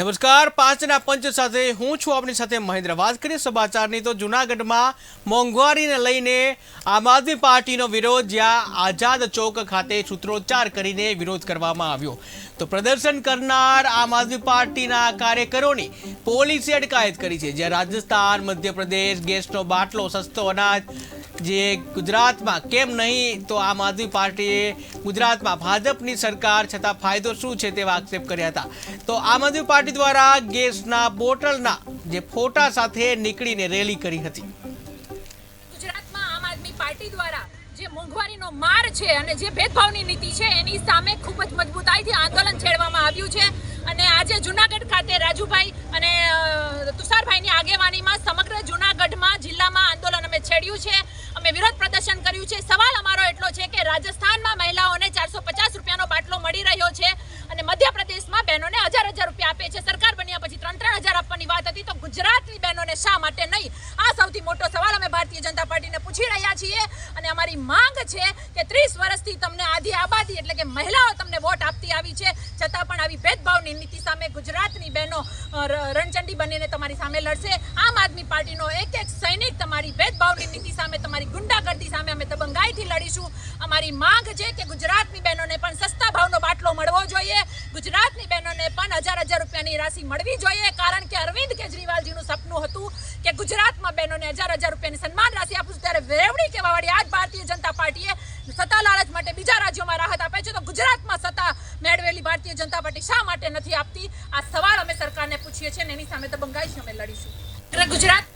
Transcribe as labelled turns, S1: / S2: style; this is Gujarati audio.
S1: નમસ્કાર, પાંચના પંચ સાથે હું છું આપની સાથે મહેન્દ્ર. વાત કરીએ સમાચારની તો જુનાગઢમાં મોંઘવારીને લઈને આમ આદમી પાર્ટીનો વિરોધ, જ્યાં આઝાદ ચોક ખાતે સૂત્રોચ્ચાર કરીને વિરોધ કરવામાં આવ્યો. તો પ્રદર્શન કરનાર આમ આદમી પાર્ટીના કાર્યકરોની પોલીસે અટકાયત કરી છે, જ્યાં રાજસ્થાન, મધ્યપ્રદેશ, ગેસનો બાટલો, સસ્તો અનાજ જે ગુજરાતમાં કેમ નહીં, તો આમ આદમી પાર્ટીએ ગુજરાતમાં ભાજપની સરકાર છતાં ફાયદો શું છે તેવા આક્ષેપ કર્યા હતા. તો આમ આદમી પાર્ટી દ્વારા ગેસના બોટલના જે ફોટા સાથે નીકળીને રેલી કરી હતી.
S2: ગુજરાતમાં આમ આદમી પાર્ટી દ્વારા જે મોંઘવારીનો માર છે અને જે ભેદભાવની નીતિ છે, એની સામે ખૂબ જ મજબૂતાઈથી આંદોલન છેડવામાં આવ્યું છે. અને આજે જુનાગઢ ખાતે રાજુભાઈ અને તુષારભાઈની આગેવાનીમાં સમગ્ર જુનાગઢમાં જિલ્લામાં આંદોલન અમે છેડ્યું છે. અમે વિરોધ પ્રદર્શન કર્યું છે. સવાલ અમારો એટલો છે કે રાજસ્થાનમાં મહિલાઓને ચારસો રૂપિયાનો બાટલો મળી રહ્યો છે અને મધ્યપ્રદેશમાં બહેનોને હજાર હજાર રૂપિયા આપે છે. ત્રણ ત્રણ વાત હતી તો ગુજરાતની બહેનોને શા માટે નહીં? આ સૌથી મોટો સવાલ અમે ભારતીય જનતા પાર્ટીને પૂછી રહ્યા છીએ અને અમારી માંગ છે કે ત્રીસ વર્ષથી તમને આધી આબાદી એટલે કે મહિલાઓ તમને વોટ આપતી આવી છે, છતાં પણ આવી ભેદભાવની નીતિ સામે ગુજરાતની બહેનો રણચંડી બનીને તમારી સામે લડશે. આમ આદમી પાર્ટીનો એક એક સૈનિક તમારી ભેદભાવની નીતિ સામે, તમારી ગુંડાગર્દી સામે અમે દબંગાઈથી લડીશું. અમારી માંગ છે કે ગુજરાતની બહેનોને પણ સસ્તા ભાવનો બાટલો મળવો જોઈએ ગુજરાતની બહેનોને પણ હજાર રાશિ મળવી જોઈએ, કારણ કે અરવિંદ કેજરીવાલજીનું સપનું હતું કે ગુજરાતમાં બહેનોને હજાર હજાર રૂપિયાની સન્માન રાશિ આપું છું. ત્યારે વેવડી કહેવાવાળી આજ ભારતીય જનતા પાર્ટીએ સત્તા લાલચ માટે બીજા રાજ્યોમાં રાહત આપે છે. તો ગુજરાતમાં સત્તા મેળવેલી ભારતીય જનતા પાર્ટી શા માટે નથી આપતી? આ સવાલ અમે સરકારને પૂછીએ છીએ અને એની સામે તો બંગાઈ અમે લડીશું. ગુજરાત